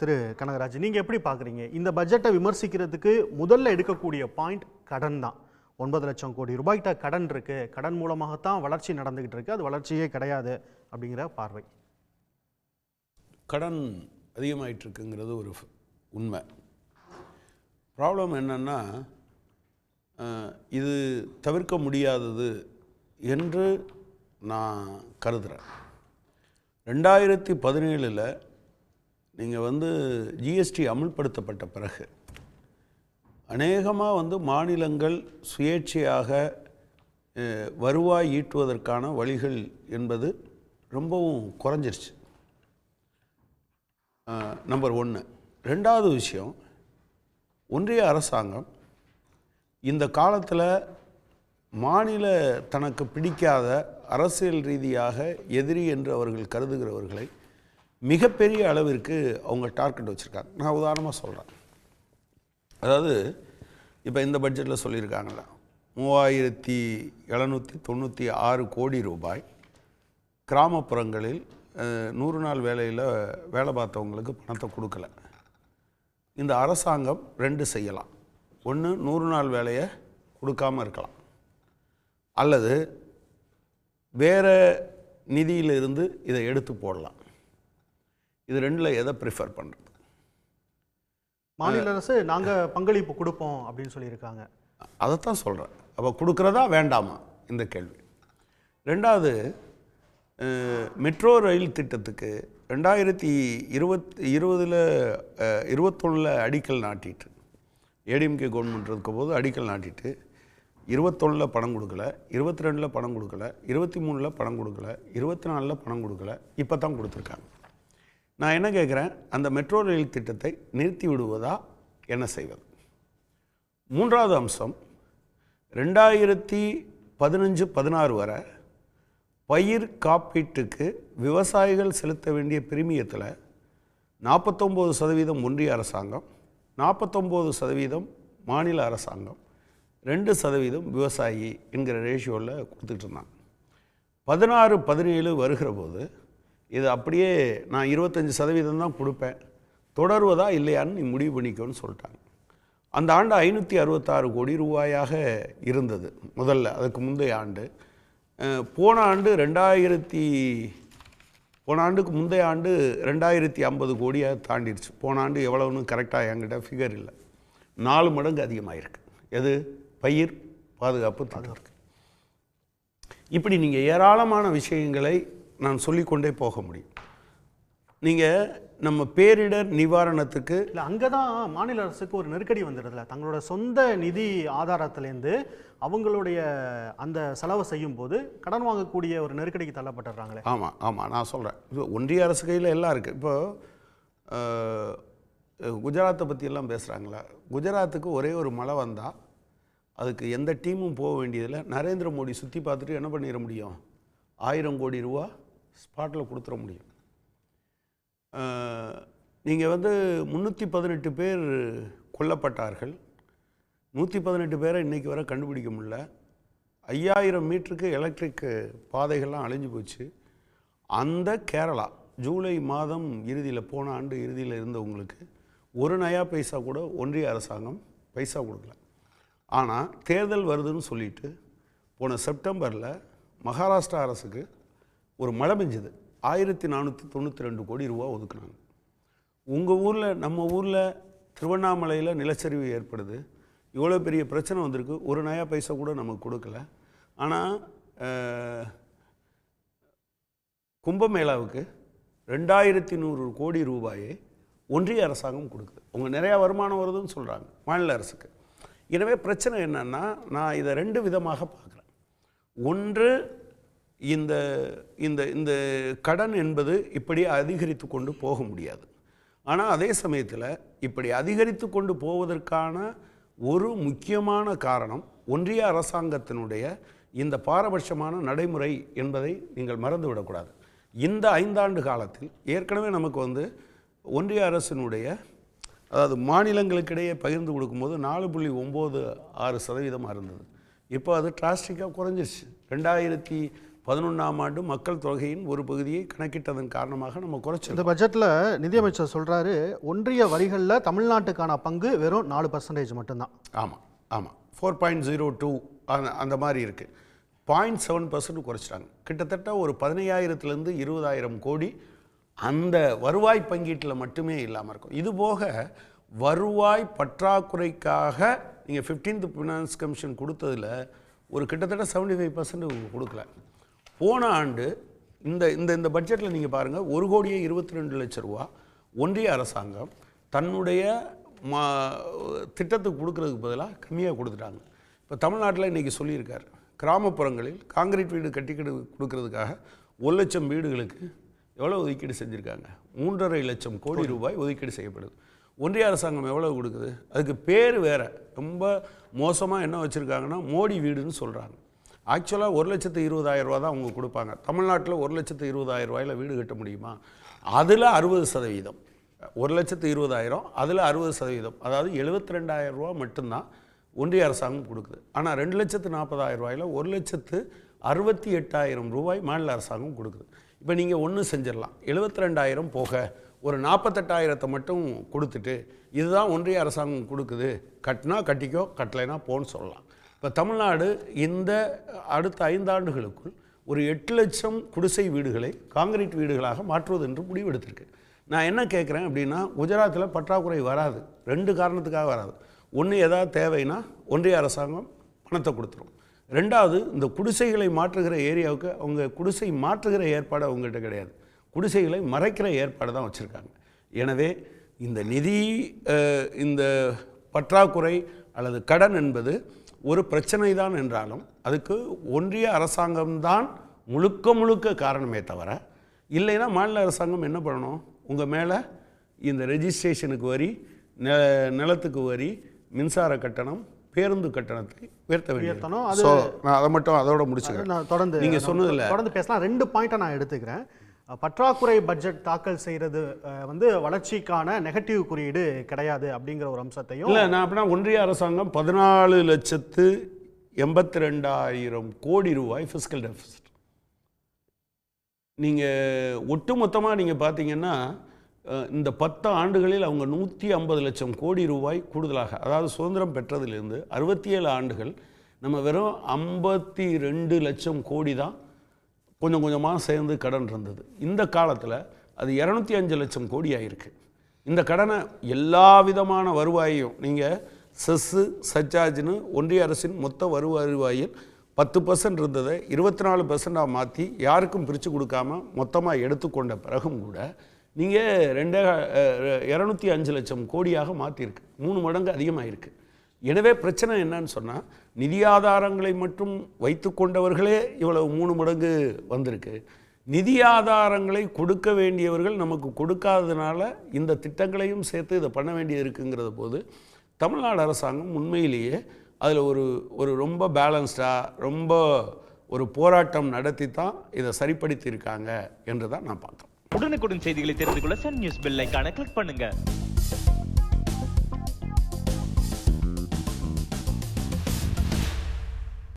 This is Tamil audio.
திரு கனகராஜ் நீங்கள் எப்படி பார்க்குறீங்க இந்த பட்ஜெட்டை விமர்சிக்கிறதுக்கு முதல்ல எடுக்கக்கூடிய பாயிண்ட் கடன் தான். ஒன்பது லட்சம் கோடி ரூபாய்கிட்ட கடன் இருக்குது கடன் மூலமாகத்தான் வளர்ச்சி நடந்துக்கிட்டு இருக்குது அது வளர்ச்சியே கிடையாது அப்படிங்கிற பார்வை. கடன் அதிகமாயிட்டுருக்குங்கிறது ஒரு உண்மை. ப்ராப்ளம் என்னென்னா இது தவிர்க்க முடியாதது என்று நான் கருதுகிறேன் ரெண்டாயிரத்தி பதினேழில் நீங்கள் வந்து ஜிஎஸ்டி அமுல்படுத்தப்பட்ட பிறகு அநேகமாக வந்து மாநிலங்கள் சுயேட்சையாக வருவாய் ஈட்டுவதற்கான வழிகள் என்பது ரொம்பவும் குறைஞ்சிருச்சு. நம்பர் ஒன்று ரெண்டாவது விஷயம் ஒன்றிய அரசாங்கம் இந்த காலத்தில் மாநில தனக்கு பிடிக்காத அரசியல் ரீதியாக எதிரி என்று அவர்கள் கருதுகிறவர்களை மிகப்பெரிய அளவிற்கு அவங்க டார்கெட் வச்சுருக்காங்க. நான் உதாரணமாக சொல்கிறேன் அதாவது இப்போ இந்த பட்ஜெட்டில் சொல்லியிருக்காங்கள மூவாயிரத்தி எழுநூற்றி தொண்ணூற்றி ஆறு கோடி ரூபாய் கிராமப்புறங்களில் நூறு நாள் வேலையில் வேலை பார்த்தவங்களுக்கு பணத்தை கொடுக்கல. இந்த அரசாங்கம் ரெண்டு செய்யலாம். ஒன்று நூறு நாள் வேலையை கொடுக்காம இருக்கலாம். அல்லது வேறு நிதியிலிருந்து இதை எடுத்து போடலாம். இது ரெண்டில் எதை ப்ரிஃபர் பண்ணுறது மாநில அரசு நாங்கள் பங்களிப்பு கொடுப்போம் அப்படின்னு சொல்லியிருக்காங்க. அதைத்தான் சொல்கிறேன் அப்போ கொடுக்குறதா வேண்டாமா? இந்த கேள்வி. ரெண்டாவது மெட்ரோ ரயில் திட்டத்துக்கு ரெண்டாயிரத்தி இருபத் இருபதில் இருபத்தொன்னில் அடிக்கல் நாட்டிட்டு ஏடிஎம்கே கவர்மெண்ட் இருக்கும் போது அடிக்கல் நாட்டிட்டு இருபத்தொன்னில் பணம் கொடுக்கல இருபத்தி ரெண்டில் பணம் கொடுக்கல இருபத்தி மூணில் பணம் கொடுக்கல இருபத்தி நாலில் பணம் கொடுக்கல இப்போ தான் கொடுத்துருக்காங்க. நான் என்ன கேட்குறேன்? அந்த மெட்ரோ ரயில் திட்டத்தை நிறுத்தி விடுவதா என்ன செய்வது? மூன்றாவது அம்சம் ரெண்டாயிரத்தி பதினஞ்சு பதினாறு வரை பயிர் காப்பீட்டுக்கு விவசாயிகள் செலுத்த வேண்டிய பிரிமியத்தில் நாற்பத்தொம்போது சதவீதம் ஒன்றிய அரசாங்கம் நாற்பத்தொம்போது சதவீதம் மாநில அரசாங்கம் ரெண்டு சதவீதம் விவசாயி என்கிற ரேஷியோவில் கொடுத்துட்டு இருந்தாங்க. பதினாறு பதினேழு வருகிற போது இது அப்படியே நான் இருபத்தஞ்சி சதவீதம் தான் கொடுப்பேன். தொடருவதா இல்லையான்னு நீ முடிவு பண்ணிக்கோன்னு சொல்லிட்டாங்க. அந்த ஆண்டு ஐநூற்றி அறுபத்தாறு கோடி ரூபாயாக இருந்தது முதல்ல அதுக்கு முந்தைய ஆண்டு. போன ஆண்டு ரெண்டாயிரத்தி போன ஆண்டுக்கு முந்தைய ஆண்டு ரெண்டாயிரத்தி ஐம்பது கோடியாக தாண்டிடுச்சு. போன ஆண்டு எவ்வளவுன்னு கரெக்டாக என்கிட்ட ஃபிகர் இல்லை. நாலு மடங்கு அதிகமாகிருக்கு எது? பயிர் பாதுகாப்பு தகவல் இப்படி நீங்கள் ஏராளமான விஷயங்களை நான் சொல்லிக்கொண்டே போக முடியும். நீங்கள் நம்ம பேரிடர் நிவாரணத்துக்கு இல்லை அங்கே தான் மாநில அரசுக்கு ஒரு நெருக்கடி வந்துடுதுல தங்களோட சொந்த நிதி ஆதாரத்திலேருந்து அவங்களுடைய அந்த செலவை செய்யும் போது கடன் வாங்கக்கூடிய ஒரு நெருக்கடிக்கு தள்ளப்பட்டுறாங்களே. ஆமாம் ஆமாம் நான் சொல்கிறேன் இப்போ ஒன்றிய அரசு கையில் எல்லாம் இருக்குது இப்போ அஹ், குஜராத்தை பற்றியெல்லாம் பேசுகிறாங்களா குஜராத்துக்கு ஒரே ஒரு மழை வந்தால் அதுக்கு எந்த டீமும் போக வேண்டியதில்லை. நரேந்திர மோடி சுற்றி பார்த்துட்டு என்ன பண்ணிட முடியும்? ஆயிரம் கோடி ரூபா ஸ்பாட்டில் கொடுத்துட முடியும். நீங்கள் வந்து முந்நூற்றி பதினெட்டு பேர் கொல்லப்பட்டார்கள். நூற்றி பதினெட்டு பேரை இன்றைக்கி வரை கண்டுபிடிக்க முடில ஐயாயிரம் மீட்டருக்கு எலக்ட்ரிக் பாதைகள்லாம் அழிஞ்சு போச்சு. அந்த கேரளா ஜூலை மாதம் இறுதியில் போன ஆண்டு இறுதியில் இருந்தவங்களுக்கு ஒரு நயா பைசா கூட ஒன்றிய அரசாங்கம் பைசா கொடுக்கல. ஆனால் தேர்தல் வருதுன்னு சொல்லிட்டு போன செப்டம்பரில் மகாராஷ்டிரா அரசுக்கு ஒரு மழை பெஞ்சது. ஆயிரத்தி நானூற்றி தொண்ணூற்றி ரெண்டு கோடி ரூபா ஒதுக்குனாங்க. உங்கள் ஊரில் நம்ம ஊரில் திருவண்ணாமலையில் நிலச்சரிவு ஏற்படுது. இவ்வளோ பெரிய பிரச்சனை வந்திருக்கு. ஒரு நயா பைசா கூட நமக்கு கொடுக்கல. ஆனால் கும்பமேளாவுக்கு ரெண்டாயிரத்தி நூறு கோடி ரூபாயை ஒன்றிய அரசாங்கம் கொடுக்குது. அவங்க நிறையா வருமானம் வருதுன்னு சொல்கிறாங்க மாநில அரசுக்கு. எனவே பிரச்சனை என்னன்னா நான் இதை ரெண்டு விதமாக பார்க்குறேன். ஒன்று இந்த இந்த இந்த கடன் என்பது இப்படி அதிகரித்து கொண்டு போக முடியாது. ஆனால் அதே சமயத்தில் இப்படி அதிகரித்து கொண்டு போவதற்கான ஒரு முக்கியமான காரணம் ஒன்றிய அரசாங்கத்தினுடைய இந்த பாரபட்சமான நடைமுறை என்பதை நீங்கள் மறந்துவிடக்கூடாது. இந்த ஐந்தாண்டு காலத்தில் ஏற்கனவே நமக்கு வந்து ஒன்றிய அரசினுடைய அதாவது மாநிலங்களுக்கிடையே பகிர்ந்து கொடுக்கும்போது நாலு புள்ளி ஒம்பது ஆறு சதவீதமாக இருந்தது. இப்போ அது டிராஸ்டிக்காக குறைஞ்சிருச்சு. ரெண்டாயிரத்தி பதினொன்றாம் ஆண்டு மக்கள் தொகையின் ஒரு பகுதியை கணக்கிட்டதன் காரணமாக நம்ம குறைச்சிருக்கோம். இந்த பட்ஜெட்ல நிதியமைச்சர் சொல்றாரு ஒன்றிய வரிகள்ல தமிழ்நாட்டுக்கான பங்கு வெறும் நாலு பர்சன்டேஜ் மட்டும்தான். ஆமாம் ஆமாம் ஃபோர் பாயிண்ட் ஜீரோ டூ அந்த அந்த மாதிரி இருக்குது பாயிண்ட் செவன் பர்சன்ட் குறைச்சிட்டாங்க. கிட்டத்தட்ட ஒரு பதினையாயிரத்துலேருந்து இருபதாயிரம் கோடி அந்த வருவாய் பங்கீட்டில் மட்டுமே இல்லாமல் இருக்கும். இது போக வருவாய் பற்றாக்குறைக்காக நீங்கள் 15th ஃபினான்ஸ் கமிஷன் கொடுத்ததில் ஒரு கிட்டத்தட்ட 75% ஃபைவ் பர்சன்ட் கொடுக்கல. போன ஆண்டு இந்த இந்த இந்த பட்ஜெட்டில் நீங்கள் பாருங்கள் ஒரு கோடியே இருபத்தி ரெண்டு லட்ச ரூபா ஒன்றிய அரசாங்கம் தன்னுடைய மா திட்டத்துக்கு கொடுக்கறதுக்கு பதிலாக கம்மியாக கொடுத்துட்டாங்க. இப்போ தமிழ்நாட்டில் இன்றைக்கி சொல்லியிருக்காரு கிராமப்புறங்களில் காங்கிரீட் வீடு கட்டி கொடு- கொடுக்கறதுக்காக ஒரு லட்சம் வீடுகளுக்கு எவ்வளோ ஒதுக்கீடு செஞ்சுருக்காங்க? மூன்றரை லட்சம் கோடி ரூபாய் ஒதுக்கீடு செய்யப்படுது. ஒன்றிய அரசாங்கம் எவ்வளவு கொடுக்குது? அதுக்கு பேர் வேறு. ரொம்ப மோசமாக என்ன வச்சுருக்காங்கன்னா மோடி வீடுன்னு சொல்கிறாங்க ஆக்சுவலாக ஒரு லட்சத்து இருபதாயிரம் ரூபா தான் அவங்க கொடுப்பாங்க. தமிழ்நாட்டில் ஒரு லட்சத்து இருபதாயிரம் ரூபாயில் வீடு கட்ட முடியுமா? அதில் அறுபது சதவீதம். ஒரு லட்சத்து இருபதாயிரம் அதில் அறுபது சதவீதம். அதாவது எழுபத்தி ரெண்டாயிரம் ரூபா மட்டும்தான் ஒன்றிய அரசாங்கம் கொடுக்குது. ஆனால் ரெண்டு லட்சத்து நாற்பதாயிரம் ரூபாயில் ஒரு லட்சத்து அறுபத்தி எட்டாயிரம் ரூபாய் மாநில அரசாங்கம் கொடுக்குது. இப்போ நீங்கள் ஒன்று செஞ்சிடலாம். எழுபத்தி ரெண்டாயிரம் போக ஒரு நாற்பத்தெட்டாயிரத்தை மட்டும் கொடுத்துட்டு இதுதான் ஒன்றிய அரசாங்கம் கொடுக்குது. கட்டினா கட்டிக்கோ கட்டலைனா போன்னு சொல்லலாம். இப்போ தமிழ்நாடு இந்த அடுத்த ஐந்தாண்டுகளுக்குள் ஒரு எட்டு லட்சம் குடிசை வீடுகளை காங்கிரீட் வீடுகளாக மாற்றுவது என்று முடிவெடுத்திருக்கு. நான் என்ன கேட்குறேன் அப்படின்னா குஜராத்தில் பற்றாக்குறை வராது. ரெண்டு காரணத்துக்காக வராது. ஒன்று ஏதாவது தேவைன்னா ஒன்றிய அரசாங்கம் பணத்தை கொடுத்துரும். ரெண்டாவது இந்த குடிசைகளை மாற்றுகிற ஏரியாவுக்கு அவங்க குடிசை மாற்றுகிற ஏற்பாடு அவங்ககிட்ட கிடையாது. குடிசைகளை மறைக்கிற ஏற்பாடு தான் வச்சுருக்காங்க. எனவே இந்த நிதி இந்த பற்றாக்குறை அல்லது கடன் என்பது ஒரு பிரச்சனை தான் என்றாலும் அதுக்கு ஒன்றிய அரசாங்கம்தான் முழுக்க முழுக்க காரணமே தவிர இல்லைன்னா மாநில அரசாங்கம் என்ன பண்ணணும்? உங்கள் மேலே இந்த ரெஜிஸ்ட்ரேஷனுக்கு வரி நெ நிலத்துக்கு வரி மின்சார கட்டணம் பேருந்து கட்டணத்தை உயர்த்த. வேண்டியது. நான் அதை மட்டும் அதோட முடிச்சுக்கிறேன். நான் தொடர்ந்து நீங்க நான் சொன்னதுல- தொடர்ந்து பேசலாம். ரெண்டு பாயிண்ட்டை நான் எடுத்துக்கிறேன். பற்றாக்குறை பட்ஜெட் தாக்கல் செய்யறது வந்து வளர்ச்சிக்கான நெகட்டிவ் குறியீடு கிடையாது அப்படிங்கிற ஒரு அம்சத்தையும் இல்லை நான் அப்படின்னா ஒன்றிய அரசாங்கம் பதினாலு லட்சத்து எண்பத்தி ரெண்டாயிரம் கோடி ரூபாய் ஃபிஸ்கல் டெபிசிட் நீங்கள் ஒட்டு மொத்தமாக நீங்கள் பார்த்தீங்கன்னா இந்த பத்து ஆண்டுகளில் அவங்க நூற்றி ஐம்பது லட்சம் கோடி ரூபாய் கூடுதலாக அதாவது சுதந்திரம் பெற்றதிலிருந்து அறுபத்தி ஏழு ஆண்டுகள் நம்ம வெறும் ஐம்பத்தி ரெண்டு லட்சம் கோடி தான் கொஞ்சம் கொஞ்சமாக சேர்ந்து கடன் இருந்தது. இந்த காலத்தில் அது இரநூத்தி அஞ்சு லட்சம் கோடி இருக்குது இந்த கடனை எல்லா விதமான வருவாயையும் நீங்கள் செஸ்ஸு சச்சார்ஜ்னு ஒன்றிய அரசின் மொத்த வருவாயில் பத்து பர்சன்ட் இருந்ததை இருபத்தி நாலு பர்சண்டாக மாற்றி யாருக்கும் பிரித்து கொடுக்காம மொத்தமாக எடுத்துக்கொண்ட பிறகும் கூட நீங்கள் ரெண்டே இரநூத்தி அஞ்சு லட்சம் கோடியாக மாற்றிருக்கு மூணு மடங்கு அதிகமாகிருக்கு எனவே பிரச்சனை என்னன்னு சொன்னால் நிதி ஆதாரங்களை மட்டும் வைத்து கொண்டவர்களே இவ்வளவு மூணு மடங்கு வந்திருக்கு. நிதி ஆதாரங்களை கொடுக்க வேண்டியவர்கள் நமக்கு கொடுக்காததுனால இந்த திட்டங்களையும் சேர்த்து இதை பண்ண வேண்டியது இருக்குங்கிறத போது தமிழ்நாடு அரசாங்கம் உண்மையிலேயே அதில் ஒரு ஒரு ரொம்ப பேலன்ஸ்டாக ரொம்ப ஒரு போராட்டம் நடத்தி தான் இதை சரிப்படுத்தி இருக்காங்க என்று தான் நான் பார்க்குறேன். உடனுக்குடன் செய்திகளை தெரிந்து கொள்ள சன் நியூஸ் பெல் ஐகானை கிளிக் பண்ணுங்கள்